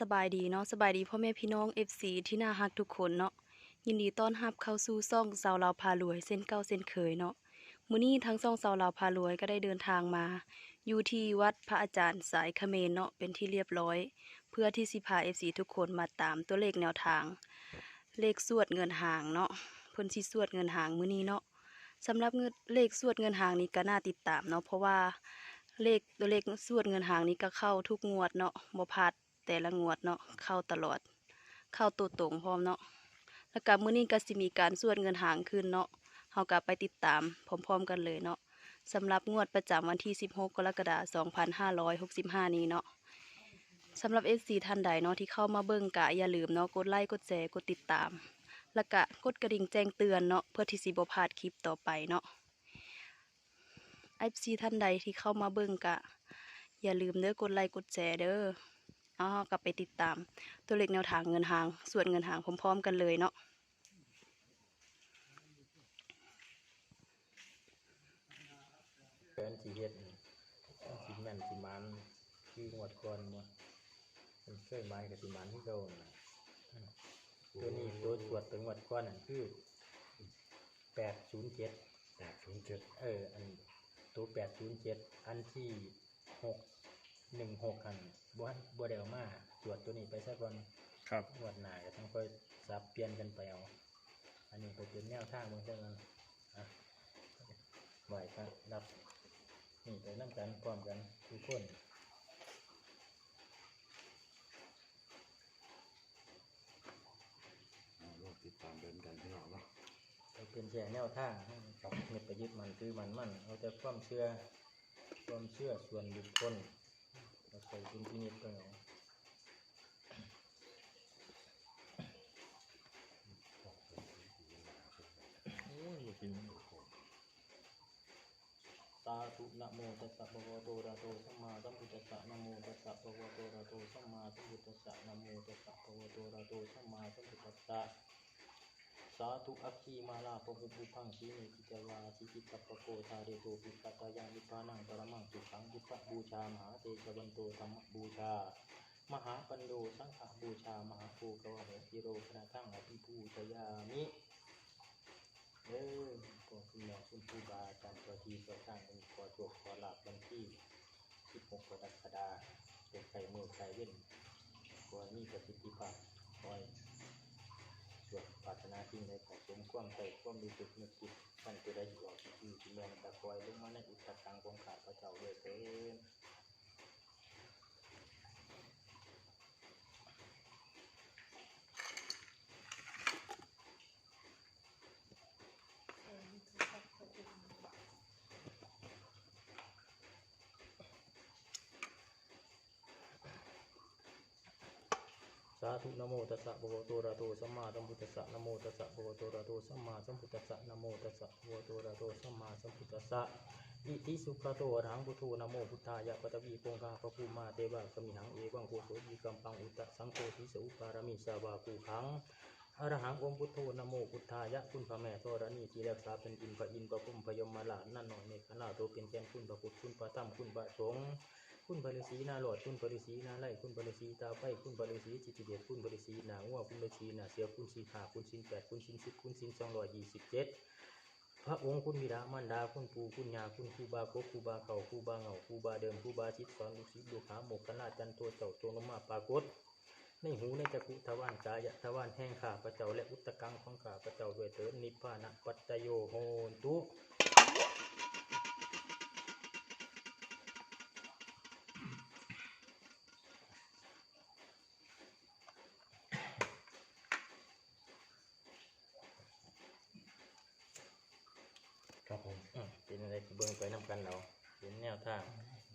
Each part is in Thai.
สบายดีเนาะสบายดีพ่อแม่พี่น้อง FC ที่น่าฮักทุกคนเนาะยินดีต้อนรับเข้าสู่ซ่องสาวลาวพารวยเส้นเก้าเส้นเคยเนาะมื้อนี้ทั้งซ่องสาวลาวพารวยก็ได้เดินทางมา อยู่ที่วัดพระอาจารย์สายเขมรเนาะเป็นที่เรียบร้อย เพื่อที่สิพา FC ทุกคนมาตามตัวเลขแนวทาง เลขสวดเงินหางเนาะเพิ่นสิสวดเงินหางมื้อนี้เนาะสำหรับเงินเลขสวดเงินหางนี้ก็น่าติดตามเนาะเพราะว่าเลขตัวเลขสวดเงินหางนี้ก็เข้าทุกงวดเนาะบ่พลาด แต่ละงวดเนาะเข้าตลอด เข้าตัวตรงพร้อมเนาะแล้วก็มื้อนี้ก็สิมีการสวดเงินหางขึ้นเนาะเฮาก็ไปติดตามพร้อมๆกันเลยเนาะสำหรับงวดประจำวันที่ 16 กรกฎาคม2565 นี้เนาะสำหรับ FC ท่านใดเนาะที่เข้ามาเบิ่งกะอย่าลืมเนาะกดไลค์กดแชร์กดติดตาม แล้วก็กดกระดิ่งแจ้งเตือนเนาะเพื่อที่สิบ่พลาดคลิปต่อไปเนาะ FC ท่านใดที่เข้ามาเบิ่งกะ อย่าลืมเด้อกดไลค์กดแชร์เด้อ อ๋อกลับไปติดตามตัวเลขแนวทางเงินหาง ส่วนเงินหางพร้อมๆกันเลยเนาะเกินสีเฮ็ดนี่สีแม่นสีมันคืองวดก่อนบ่มันเคยไม้กับสีมันที่เก่าน่ะอืมตัวนี้ตัวตรวจตัวงวดก่อนนั่นคือแปดศูนย์เจ็ดแปดศูนย์เจ็ดเออ อันตัวแปดศูนย์เจ็ดอันที่หก หนึ่งหกอันบ่ทันบ่ได้เอามาตรวจตัวนี้ไปซะก่อนครับ งวดหน้าก็ต้องค่อยสับเปลี่ยนกันไปเอา อันนี้ไปเป็นแนวทางเบิ่งซะก่อนอะไหวครับรับ นี่ไปน้ำกันพร้อมกันทุกคนเอาลองติดตามเดินกันพี่น้องเนาะไปเป็นแค่แนวทางกับเม็ดประยุทธ์มันคือมันมันเอาแต่ความเชื่อ ความเชื่อส่วนบุคคล เราใส่ดุลพินิจกันเอาโอ้ยกินสาธุนะโมตัสสะภะคะวะโตอะระหะโตสัมมาสัมพุทธัสสะนะโมตัสสะภะคะวะโตอะระหะโตสัมมาสัมพุทธัสสะนะโมตัสสะภะคะวะโตอะระหะโตสัมมาสัมพุทธัสสะ สาธุอัคคีมาลาปะหุปุพังสีนิพิจาวาสิกิตตปะโกทาเรโตปิปัตตายานิพานังปรมังสุขังพุทธบูชามหาเตชะวันโตธรรมบูชา มหาปันโดสังฆบูชา มหาภูกวะเหติโรพระทั้งอภิปูชยามิเด้อขอคุณแม่คุณครูบาอาจารย์ตัวทีตัวสร้างเป็นขอโชคขอลาบวันที่ 16กรกฎาคมเป็นไข่มือไข่เว้นขอมีประสิทธิภาพคอย สวดปรารถนาสิ่งใดขอสมความใส่ความรู้สึกนึกคิดท่านจะได้อยู่ออกที่ที่เมืองตะคอยลงมาในอุตสาหกรรมของข้าพระเจ้าด้วยเถิดสา ธุนะโมตัสสะภะคะวะโตอะระหะโตสัมมาสัมพุทธัสสะนะโมตัสสะภะคะวะโตอะระหะโตสัมมาสัมพุทธัสสะนะโมตัสสะภะคะวะโตอะระหะโตสัมมาสัมพุทธัสสะอิติสุขโตอรหังพุทโธนะโมพุทธายะปัตตวีโกงคาปะภูมาเตวะกมิหังเอวังโคโสยีกัมปังอุตตะสังโฆทิสุปารมิสาวาคูขังอรหังองพุทโธนะโมพุทธายะคุณพระแม่ธรณีที่รักษาเป็นดินพระอินทร์พระพุ่มพยมมาลานั่นหน่อยในขณะโตเป็นแกนคุณพระพุทธคุณพระธรรมคุณพระสงฆ์ คุณพระฤาษีนาหลอดคุณพระฤาษีนาไล่คุณพระฤาษีตาไฟคุณพระฤาษีจิตติเดชคุณพระฤาษีนางัวคุณฤาษีนาเสือคุณสีขาคุณสินแปดคุณสินสิบคุณสินสองร้อยยี่สิบเจ็ดพระองค์คุณบิดามารดาคุณปู่คุณยาคุณครูบาโกครูบาเขาครูบาเหงาครูบาเดิมครูบาชิตสอนลูกศิษย์ลูกหาหมกขนาจันตัวเจ้าตัวลมาปรากฏในหูในจักรุทวารกายทวารแห่งขาพระเจ้าและอุตตะกังของขาพระเจ้าด้วยเถิดนิพพานะปัจจโยโหนตุ ผมอืมเป็นอะไรที่เบิ่งไปนำกันเราเป็นแนวทาง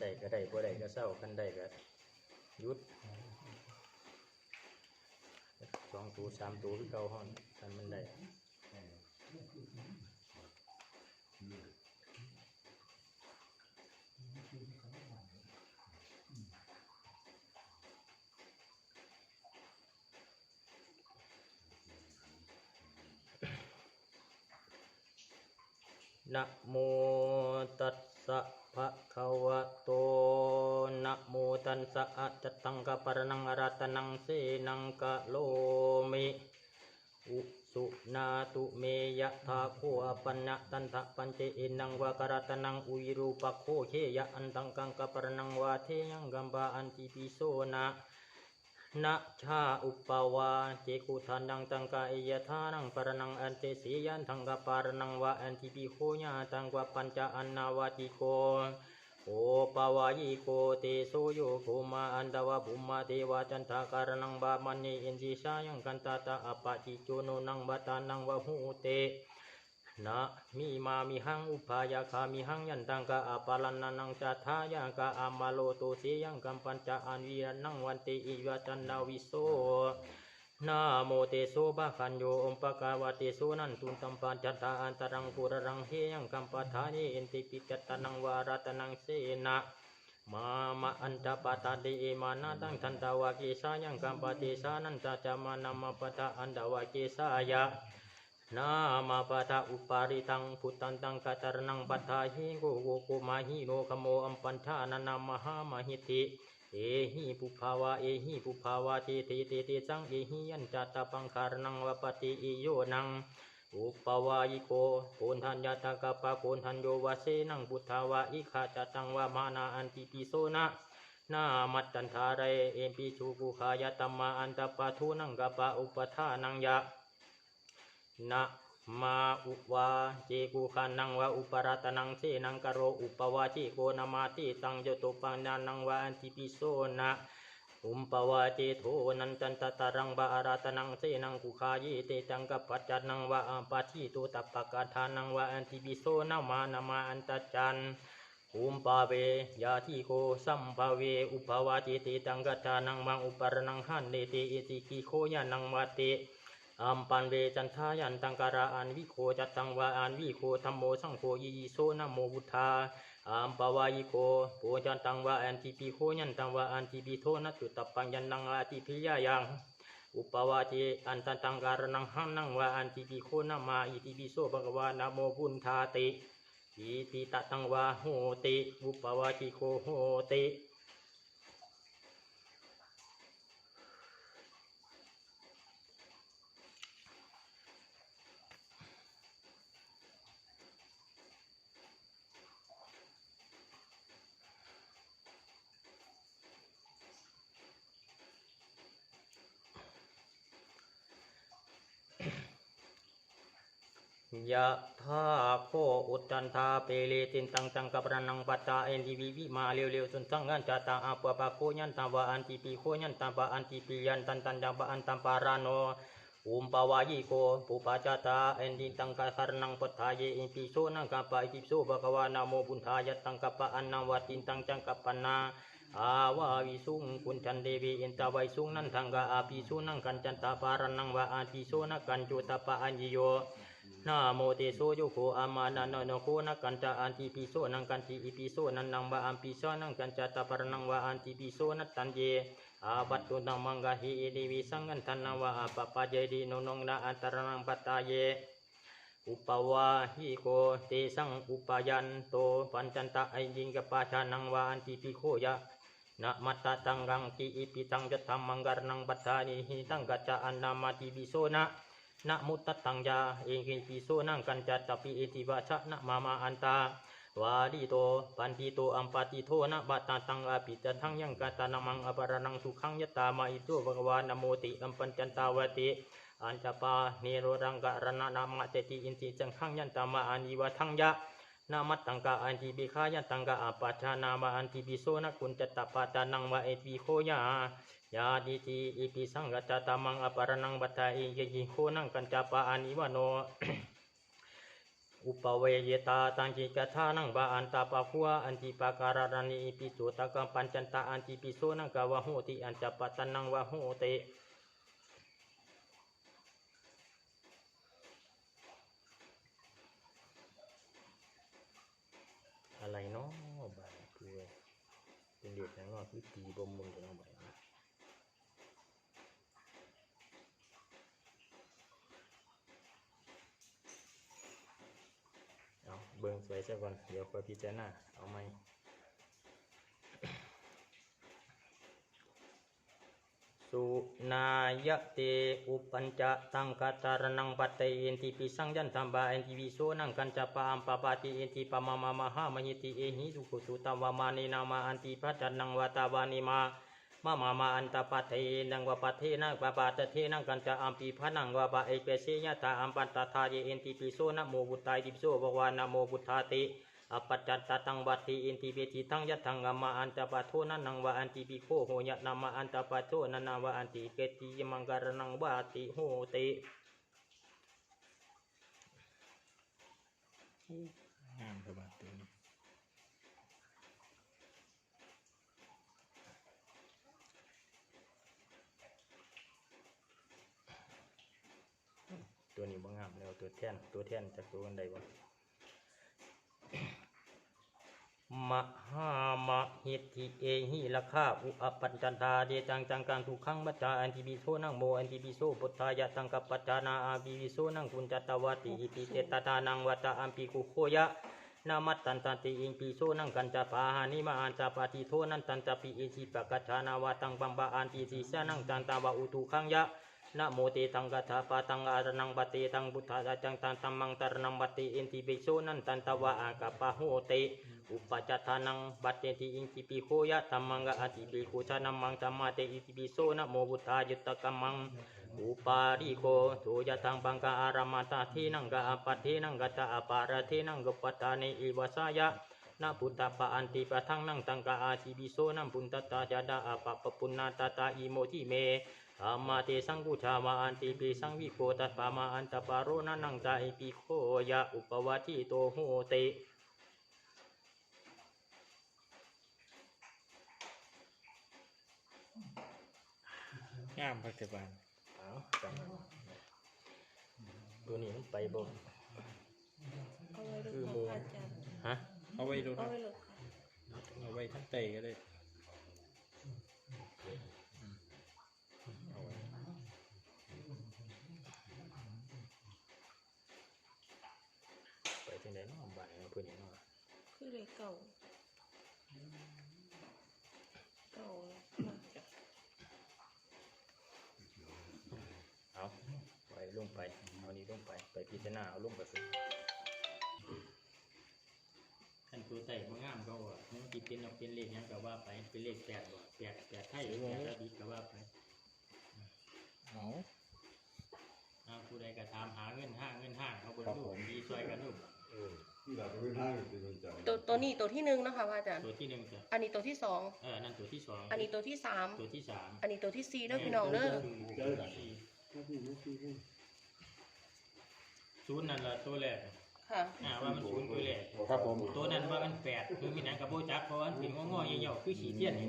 ได้ก็ได้บ่ได้ก็เศร้าคันได้ก็หยุดสองตัวสามตัวคือเก่าห้อนคันมันได้ นะโมตัสสะภะคะวะโต นะโมตัสสะอะจตังกะปะระนังอระตนังเสนังกะโลมิอุสุนาตุเมยะทาโคอปัญญตันทะปัญเจเอนังวากรตนังอุยรูปโคเชยะอันตังกังกะปรนังวาเทยังกัมบาอันติปิโสนะ นะชาอุปาวาเจกุทานังตังกะเอยทานังปรนังอันเตสียันทังกปารนังวาอันติปิโคญาตังกวปัญจอันนาวาติโกโอปาวายิโกเตโสโยโกมาอันดาวะบุมมาเทวาจันทาการนังบามันเนอินทิชายังกันตาตาอปะจิโจโนนังบัตานังวะหูเต นะมีมามิหังอุปายาคามิหังยันตังกะอาปาลันนานังจัตถายากะอามาโลโตเสยังกัมปัญจอันวิรนังวันเตอิวะจันนาวิโสนะโมเตโสบะคันโยอมปะกาวะเตโสนันตุนตัมปัญจตาอันตรังปุระรังเฮยังกัมปะทานิเอนติปิจตตันังวารัตนังเสนะมามาอันตปะตาเดเอมานาตังทันตาวะเกสายังกัมปะเตสานันตาจามานามาปะทะอันดาวะเกสายะ นามาปะทะอุปาริตังพุตันตังกัตรนังปัฏฐาหิโกโกโกมาหิโนขโมอัมปัญชานานามหามหิติเอหิปุภาวะเอหิปุภาวะเตเตเตเตจังเอหิยันจัตตปังคารนังวปฏิอิโยนังอุปวายิโกโกนทัญญาตากะปะโกนทัญโยวะเสนังพุทธาวะอิขาจตังวะมานาอันติปิโสนะนามัตตันทาเรเอมปิชูกุขายตัมมาอันตปะทุนังกะปะอุปทานังยะ นะมาอุวาเจกุขานังวะอุปรัตนังเสนังกโรอุปวาจิโกนามาติตังโยตุปัญญานังวะอันติปิโสนะอุมปวาเจโทนันจันตตารังบาอารัตนังเสนังกุขายเตจังกปัจจันังวะอัปปาทิตุตัปปะกาทานังวะอันติปิโสนามานามาอันตจันอุมปาเวยาทิโกสัมภาเวอุปวาจิติตังกัจานังมังอุปรนังหันเนติอิติกิโคยานังวัติ อัมปันเวจันทายันตังการาอันวิโคจัตตังวาอันวิโคธรรมโมสังโฆยิโสนะโมบุทธาอัมปวายิโกโพจันตังวาอันติปิโคยันตังวาอันติปิโทนัตุตัปปังยันนังอาติพิยายังอุปวาจิอันตันตังการนังหังนังวาอันติปิโคนามาอิติปิโสภะควานะโมบุญธาติอิติตตังวาโหติอุปวาจิโกโหติ ยะธาโคอุตันทาเปเลตินตังตังกับรนังปัตตาเอ็นดีวีวิมาเร็วเร็วๆจนทังงันจาตังอาปะปะโคยันตังวะอันติปีโคยันตังวะอันติปียันตันตันจังวะอันตัมปาราโนอุมปาวายิโกปุปาจาตาเอ็นดิตังกะคารนังปัตตาเยอิปิโสนังกัปปะอิปิโสภะคะวานะโมบุญทายตังกัปปะอันนังวะตินตังจังกัปปะนาอาวาวิสุงกุณจันเดวีอินตาไวสุงนันทังกะอาปิสุนังกันจันตาปารันังวะอาปิโสนักกันจุตาปะอัญญิโย นะโมเตโสโยโกอามานาโนโนโคนักกันจาอันติปิโสนังกันติอิปิโสนันนังวะอัมปิโสนังกันจาตาปรนังวะอันติปิโสนัตตันเยอาบัตตุนังมังกะหิเดีวิสังกันทันนังวะอาปะปะเจดีนนงนาอันตรนังปัตตาเยอุปวาหิโกเตสังอุปยันโตปัญจันตะไอยิงกปาชานังวะอันติปิโคยะนะมัตตะตังรังกิอิปิตังจัตตัมมังการนังปัตตานิหิตังกัจจาอันนามาติปิโสนะ นะมุตตังยา เองกิปิโสนังกันจัตตปิเอติวาชะนะมามาอันตาวาดิโตปันติโตอัมปติโทนะบัตตาตังอาปิตทังยังกาตานามังอปารนังสุขังยตามาอิโตภะควานโมติอัมปัญจันตาวติอันจปาเนโรรังกะรณนามะเตติอินติจังขังยันตามาอานิวะทังยะนามัตตังกะอันติบิคายันตังกะอาปัจจานามาอันติบิโสนะกุญจตตปาตานังวะเอติโคยา ยาดิติอิปิสังกัจจตามังอปารนังบัตตาอเยยิโคนังกัญจปะอานิวโน อุปเวเยตาตังจิกทานังบาอันตาปะหัวอันติปาการานิอิปิโสตะกัมปัญจันตาอันติปิโสนังกะวะโหติอันจปะตันนังวะโหติอะไรเนาะบายคือเป็นเด็กอย่างนอกวิธีบ่มุนกันเอาไป เบิ่งสวยซะก่อนเดี๋ยวค่อยพิจารณาเอาไหมสุนายเตอุปัญจะตังกัตารนังปัตเตอินทิปิสังยันธัมบาอินทิวิโสนังกันจะปามปะปะติอินทิปะมามะมะหามหิติเอหิสุขุตุตวามานินามาอันติพัจันนังวัตาวานิมา มามามาอันตปัตเทนังวปะเทนังปะปะตะเทนังกันจะอัมปีพะนังวะปะเอเปเสยตาอัมปันตทาเยเอนติปิโสนะโมบุตตายติปิโสภวานะโมบุตตาติอปัจจัตตตังวัตติเอนติเปติตังยัตถังกัมมาอันตปะโทนันนังวะอันติปิโคโหยะนามาอันตปะโทนันนังวะอันติเกติยมังการนังวะติโหติงามกระบาดตัวนี้ ตัวนี้บ่งามแล้วตัวแท่นตัวแท่นจากตัวกันใดบ่มหามะหิตถิเอหิละคาอุอปัญจันทาเดจังจังกังทุกขังมัจจาอันติบิโสนังโมอันติบิโสปุตตายะตังกัปปัจจานาอาบิบิโสนังกุญจัตตวาติอิติเตตตานังวัตตะอัมปิกุโคยะนามัตตันตันติอิงปิโสนังกันจาปาหานิมาอันจาปาติโทนันตันจาปิอิจิปะกัจจานาวาตังปัมปะอันติสิสนังจันตาวะอุตุขังยะ นะโมเตตังกัจจาปะตังอารนังปฏิตังบุตตาจังตันตัมมังตรนังปฏิอินติปิโสนันตันตวะอากาปะโหเตอุปจจานังบัตเตติอินติปิโคยะตัมมังกะอติปิโคชานัมมังตัมมาเตอิติปิโสนะโมบุตตายุตตะกัมมังอุปาริโกโทยะตังปังกะอารามาตาทีนังกะอปัตเทนังกะตะอปาระเทนังกะปัตตาเนอิวาสายะนะพุทธปะอันติปะทังนังตังกะอาติปิโสนัมปุนตตาจาดาอปะปะปุณนาตตาอิโมทิเม ธรรมาเตสังกุชามาอันติปิสังวิโกตัสปามาอันตปาโรนันังจาอิปิโคยะอุปวัติโตโหเตงามพักกระบาดเอาจังตัวนี้มันไปบ่เอาไว้ดูคือหมูค่ะอาจารย์ฮะเอาไว้ดูเอานะไว้เลยค่ะเอาไว้ทั้งเตะก็ได้เอาไว้ ไปที่ไหนเนาะบ้านเพิ่นเนาะ คือเลยเก่าเก่าน่าจะเอาไปลงไปเอานี้ลงไปไปพิจารณาเอาลงไปสิคันตัวไต่บ่งามก็ว่ามันสิเป็นเอาเป็นเลขหยังก็ว่าไปเป็นเลขแปดบ่แปดแปดไทยหรือแปดระดิษก็ว่าไปเอาเอาผู้ใดก็ถามหาเงินห้าเงินห้าเอาเบิ่งดูดีช่วยกันดูเออ ที่เราไม่ได้เป็นคนใจตัวตัวนี้ตัวที่หนึ่งนะคะพระอาจารย์ตัวที่หนึ่งจ้ะอันนี้ตัวที่สองเออนั่นตัวที่สองอันนี้ตัวที่สามตัวที่สามอันนี้ตัวที่สี่เด้อพี่น้องเด้อศูนย์นั่นละตัวแรก ค่ะ อ่าว่ามันศูนย์ตัวแรกครับผมตัวนั้นว่ามันแปดคือมีหนังกระโบจักเพราะว่ามันเป็นงอๆเหี่ยวๆคือขี้เทียนนี่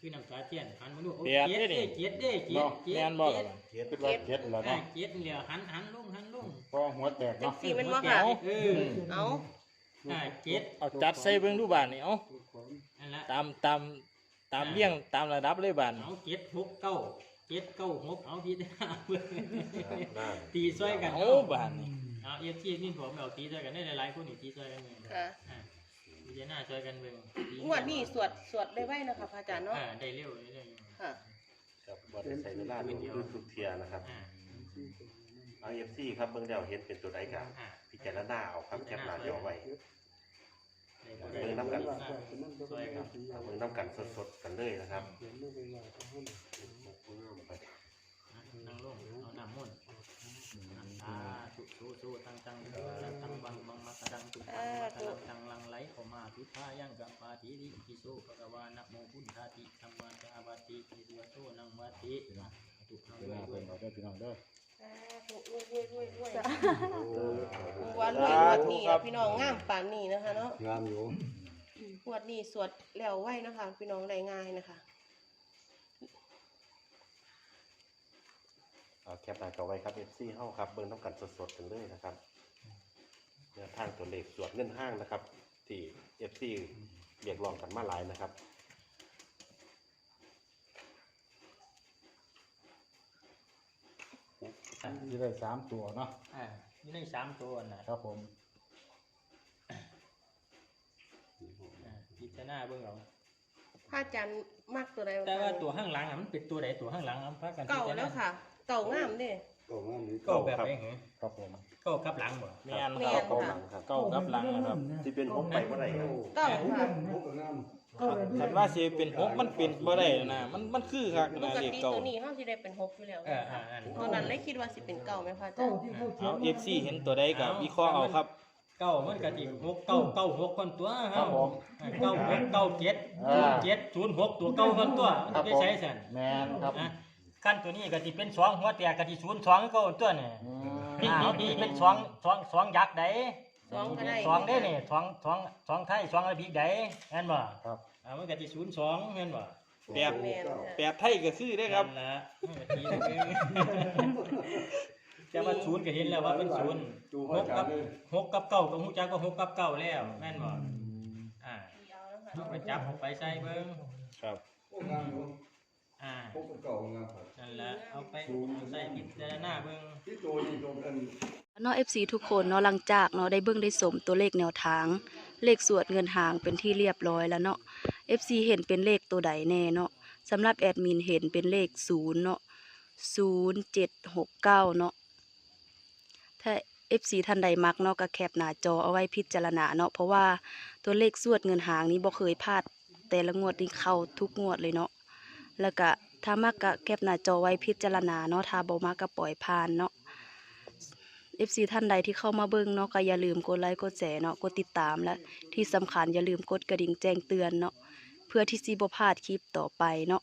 คือน้ำตาเทียนหันมาดูโอ้แปดเจ็ดเด้เด้นี่ เจ็ดเด้เจ็ดเนาะเจ็แม่ดนบอกเจ็ดเฮ็ดเป็นว่าเฮ็ดแล้วอ่าเนาะเจ็ดเหลียวหันหันลงหันลงพอหัวแตกจังเนาะ สี่เป็นว่าค่ะ เออเอาอ่าเจ็ดเอาจัดใส่เบิ่งดูบานนี่เอานั่นละ ตามตามตามเลี้ยงตามระดับเลยบานเอาเจ็ดหกเก้าเจ็ดเก้าหกเอาพี่ได้เบิ่งน่าตีซอยกันเอาเนาะบานนี่ เอาเอฟซีนี่ผมเอาตีซอยกันได้หลายๆคนนี่ตีซอยกันเลยค่ะอ่าพิจารณาซอยกันเบิ่งงวดนี้สวดสวดได้ไว้นะคะพระอาจารย์เนาะอ่าได้เร็วได้เร็วค่ะ ครับบ่ได้ใช้เวลาดูดูทุกเทียนะครับอ่าเอา FC ครับเบิ่งแล้วเฮ็ดเป็นตัวใดกันอ่าพิจารณาเอาครับแคปหน้าจอไว้ ได้เบิ่งน้ำกัน ซอยกันเอาเบิ่งนํกันสดๆกันเลยนะครับ นั่งลงเอาน้ำมุ่นต์ อ่าสุสุสุตังตังตังบังบังมักดังตุตังมักดังตังลังไหลเข้ามาทุทายังกับปาติริปิโสภะคะวานะโมพุทธาติธรรมังสาวัติปิโสโตนังวัติตุทังเวลาเพิ่นเอาได้พี่น้องเด้อวยรวยรวยรวยวันรวยงวดนี้พี่น้องงามป่านนี้นะคะเนาะงามอยู่วดนี้สวดแล้วไว้นะคะ พี่น้องได้ง่ายนะคะ เอาแคปหน้าจอไว้ครับ FC เฮาครับเบิ่งนํกันสดๆกันเลยนะครับแนวทางตัวเลขสวดเงินห้างนะครับ ที่ FC เรียกร้องกันมาหลายนะครับที่ได้สามตัวเนาะอ่านี่ได้สามตัวนะครับผมอ่าพิจารณาเบิ่งเอาพระอาจารย์มักตัวใดแต่ว่าตัวข้างหลังอะมันเป็นตัวใดตัวข้างหลังอะพากันเก่าพิจรณแล้วค่ะ เก่างามเด้ เก่าแบบไหนเหรอครับผมเก่ากับหลังบ่แม่นแม่ครับนเข้าหค่ะลังครับเก้ากับหลังนะครับ ที่เป็นหกไปเมื่อไหร่ครับเก่าค่ะคันว่าสิเป็นหกมันเป็นบ่ได้นะมันมันคือคักปนะกเลขติเก้าตัวนี้เฮาสิได้เป็นหกอยู่แล้วเอออ่าอันตอนนั้นเลยคิดว่าสิเป็นเก่าไหมพระอาจารย์เอา FC เห็นตัวใดก็วิเคราะห์เอาครับ เก้ามันก็สิหกเก้าเก้าหกคนตัวครับผมเก้าหกเก้าเจ็ดอ่าศูนย์เจ็ดศูนย์หกตัวเก้าคนตัวมันครัจะบไปผมใช้สันแม่นครับ นะ ขั้นตัวนี้ก็สิเป็นสองหัวแตกก็สิศูนย์สองเก้าตัวเนี่ยอืมอ่าเอาดีเป็นสองสองสองยักษ์ใดสองก็ได้สองได้นี่สองสองสองไทยสองระบิกใดเห็นบ่ครับ อ่ามันก็สิศูนย์สองเห็นบ่แปดแม่นค่ะแปดไทยก็คือได้ครับนั่นละทีนึงแต่ว่าศูนย์ก็เห็นแล้วว่าเป็นศูนย์หกกับหกกับเก้าก็ฮู้จักว่าหกกับเก้าแล้วแม่นบ่อ่าเอาแล้วค่ะเอาไปจับเอาไปใส่เบิ่งครับ อ่าพวกเก่าๆนะครับนั่นแหละเอาไปใส่พิจารณาเบิ่ง ที่ตัวนี้ตรงกัน เนาะ FC ทุกคนเนาะหลังจากเนาะได้เบิ่งได้สมตัวเลขแนวทาง เลขสวดเงินหางเป็นที่เรียบร้อยแล้วเนาะ FC เห็นเป็นเลขตัวใดแน่เนาะสำหรับแอดมินเห็นเป็นเลข0เนาะ0769เนาะถ้า FC ท่านใดมักเนาะก็แคปหน้าจอเอาไว้พิจารณาเนาะเพราะว่าตัวเลขสวดเงินหางนี้บ่เคยพลาดแต่ละงวดนี่เข้าทุกงวดเลยเนาะ แล้วก็ถ้ามักก็แคปหน้าจอไว้พิจารณาเนาะถ้าบ่มักก็ปล่อยผ่านเนาะ FC ท่านใดที่เข้ามาเบิ่งเนาะก็อย่าลืมกดไลค์กดแชร์เนาะกดติดตามและที่สำคัญอย่าลืมกดกระดิ่งแจ้งเตือนเนาะเพื่อที่สิบ่พลาดคลิปต่อไปเนาะ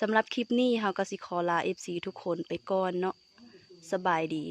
สำหรับคลิปนี้เฮาก็สิขอลา FC ทุกคนไปก่อนเนาะสบายดี